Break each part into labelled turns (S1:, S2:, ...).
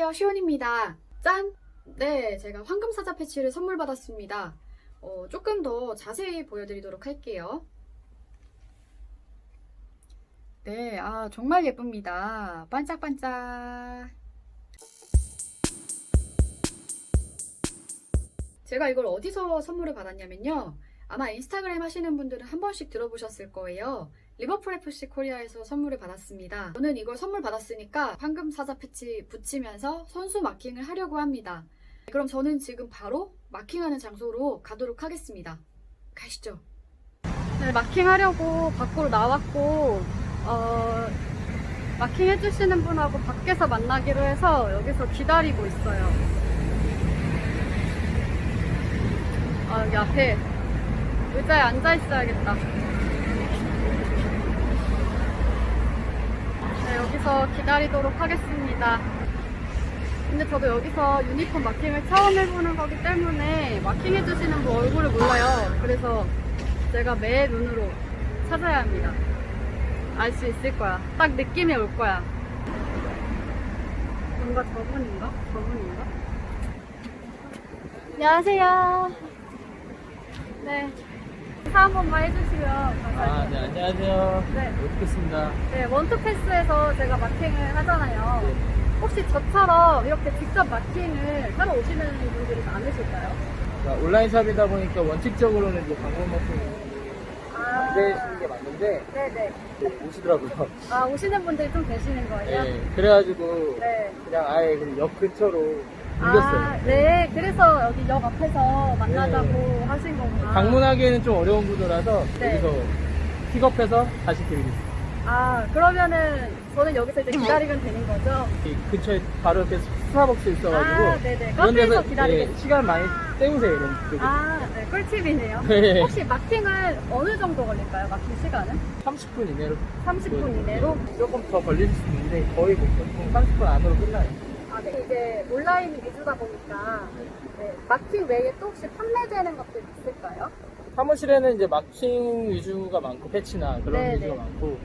S1: 안녕하세요. 시온입니다. 짠! 네, 제가 황금사자 패치를 선물 받았습니다. 어, 조금 더 자세히 보여드리도록 할게요. 네, 아, 정말 예쁩니다. 반짝반짝. 제가 이걸 어디서 선물을 받았냐면요. 아마 인스타그램 하시는 분들은 한 번씩 들어보셨을 거예요. 리버풀 FC 코리아에서 선물을 받았습니다. 저는 이걸 선물 받았으니까 황금 사자 패치 붙이면서 선수 마킹을 하려고 합니다. 그럼 저는 지금 바로 마킹하는 장소로 가도록 하겠습니다. 가시죠. 네, 마킹하려고 밖으로 나왔고, 어, 마킹 해주시는 분하고 밖에서 만나기로 해서 여기서 기다리고 있어요. 아, 여기 앞에 의자에 앉아 있어야겠다. 네, 여기서 기다리도록 하겠습니다. 근데 저도 여기서 유니폼 마킹을 처음 해보는 거기 때문에 마킹해주시는 분 얼굴을 몰라요. 그래서 제가 매 눈으로 찾아야 합니다. 알 수 있을 거야. 딱 느낌이 올 거야. 뭔가 저분인가? 저분인가? 안녕하세요. 네. 인사 한 번만 해주시면
S2: 아,
S1: 감사합니다.
S2: 네, 안녕하세요.
S1: 네.
S2: 오트겠습니다.
S1: 네, 원투패스에서 제가 마킹을 하잖아요.
S2: 네.
S1: 혹시 저처럼 이렇게 직접 마킹을 하러 오시는 분들이 많으실까요?
S2: 그러니까 온라인 샵이다 보니까 원칙적으로는 이제 방문 말씀
S1: 아,
S2: 안 되시는 게 맞는데,
S1: 네네.
S2: 오시더라고요.
S1: 아, 오시는 분들이 좀 계시는 거예요?
S2: 네, 그래가지고,
S1: 네.
S2: 그냥 아예 그역 근처로 옮겼어요.
S1: 아, 네. 그래서 여기 역 앞에서 만나자고 하신 거구나.
S2: 방문하기에는 좀 어려운 구조라서,
S1: 네.
S2: 여기서 픽업해서 다시 드리겠습니다.
S1: 아, 그러면은 저는 여기서 이제 기다리면 되는 거죠?
S2: 이 근처에 바로 옆에 스타벅스 있어가지고,
S1: 아, 네네.
S2: 그런 데서
S1: 카페에서 기다리겠습니다.
S2: 예, 시간 많이 때우세요, 이런 쪽에.
S1: 아, 네. 꿀팁이네요.
S2: 네.
S1: 혹시 마킹을 어느 정도 걸릴까요? 마킹 시간은?
S2: 30분 이내로.
S1: 30분 이내로?
S2: 조금 더 걸릴 수 있는데, 거의 뭐, 보통 30분 안으로 끝나요.
S1: 아, 네. 이제 온라인 위주다 보니까 네, 마킹 외에 또 혹시 판매되는 것들 있을까요?
S2: 사무실에는 이제 마킹 위주가 많고 패치나 그런
S1: 네,
S2: 위주가
S1: 네.
S2: 많고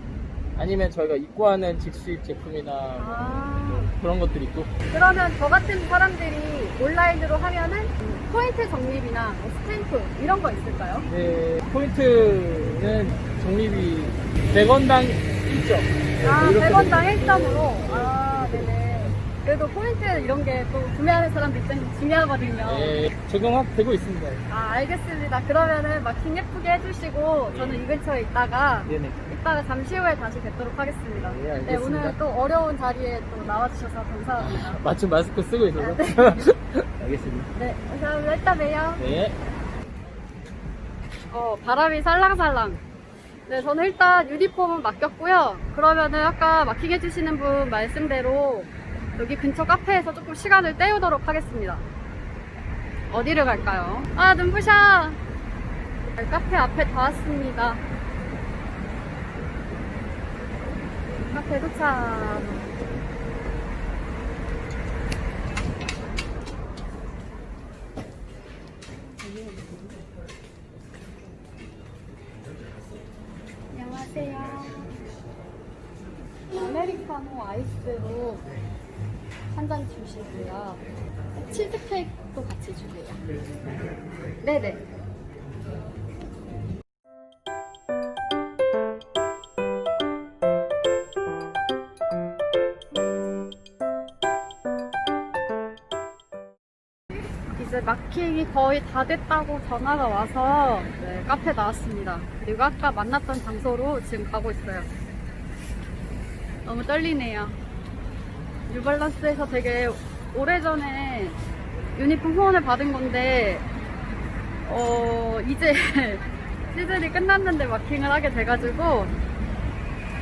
S2: 아니면 저희가 입고하는 직수입 제품이나
S1: 아,
S2: 그런 것들이 있고
S1: 그러면 저 같은 사람들이 온라인으로 하면은 포인트 적립이나 뭐 스탬프 이런 거 있을까요?
S2: 네, 포인트는 적립이 100원당 1점
S1: 아, 100원당 1점으로? 아. 그래도 포인트 이런 게 또 구매하는 사람들 입장에서 중요하거든요.
S2: 네, 적용되고 있습니다.
S1: 아, 알겠습니다. 그러면은 마킹 예쁘게 해주시고 저는 이 근처에 있다가
S2: 네네.
S1: 이따가 잠시 후에 다시 뵙도록 하겠습니다.
S2: 네, 알겠습니다.
S1: 오늘 또 어려운 자리에 또 나와주셔서 감사합니다.
S2: 맞춤 마스크 쓰고 있어서.
S1: 아, 네.
S2: 알겠습니다.
S1: 네, 감사합니다. 이따 봬요.
S2: 네.
S1: 어, 바람이 살랑살랑. 네, 저는 일단 유니폼은 맡겼고요. 그러면은 아까 마킹 해주시는 분 말씀대로 여기 근처 카페에서 조금 시간을 때우도록 하겠습니다. 어디를 갈까요? 아, 눈부셔! 네, 카페 앞에 다 왔습니다. 카페 도착. 안녕하세요. 아메리카노 아이스로 한 잔 주시고요. 치즈 케이크도 같이 주세요. 네네. 이제 마킹이 거의 다 됐다고 전화가 와서 네, 카페 나왔습니다. 그리고 아까 만났던 장소로 지금 가고 있어요. 너무 떨리네요. 뉴발란스에서 되게 오래전에 유니폼 후원을 받은 건데 어 이제 시즌이 끝났는데 마킹을 하게 돼가지고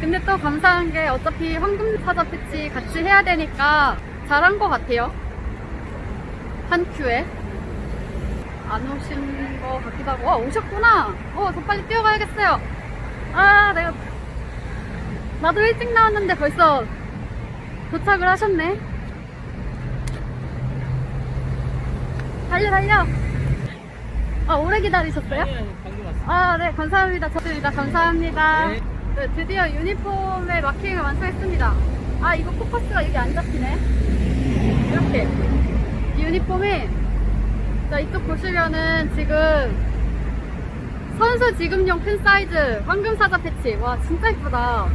S1: 근데 또 감사한 게 어차피 황금 사자 패치 같이 해야 되니까 잘한 것 같아요. 한 큐에. 안 오신 것 같기도 하고. 어 오셨구나. 어더 빨리 뛰어가야겠어요. 아 내가 나도 일찍 나왔는데 벌써 도착을 하셨네. 달려 달려. 아 오래 기다리셨어요?
S2: 방금 왔습니다.
S1: 아네 감사합니다. 저입니다. 감사합니다.
S2: 네.
S1: 네, 드디어 유니폼의 마킹을 완성했습니다. 아 이거 포커스가 여기 안 잡히네. 이렇게. 이 유니폼이 자 이쪽 보시면은 지금 선수 지급용 큰 사이즈 황금 사자 패치. 와 진짜 이쁘다.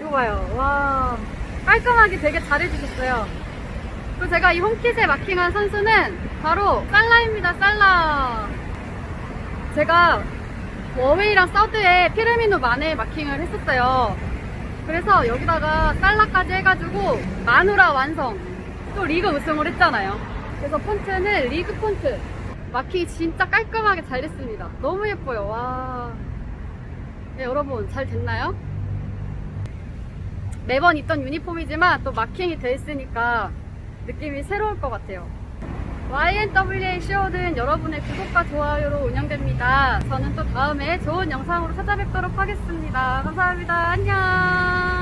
S1: 이거 봐요. 와 깔끔하게 되게 잘해주셨어요. 그리고 제가 이 홈킷에 마킹한 선수는 바로 살라입니다 살라. 제가 워웨이랑 서드에 피르미노 만에 마킹을 했었어요. 그래서 여기다가 살라까지 해가지고 마누라 완성 또 리그 우승을 했잖아요. 그래서 폰트는 리그 폰트. 마킹이 진짜 깔끔하게 잘 됐습니다. 너무 예뻐요. 와. 네, 여러분 잘 됐나요? 매번 입던 유니폼이지만 또 마킹이 돼 있으니까 느낌이 새로울 것 같아요 YNWA 쇼는 여러분의 구독과 좋아요로 운영됩니다. 저는 또 다음에 좋은 영상으로 찾아뵙도록 하겠습니다. 감사합니다. 안녕.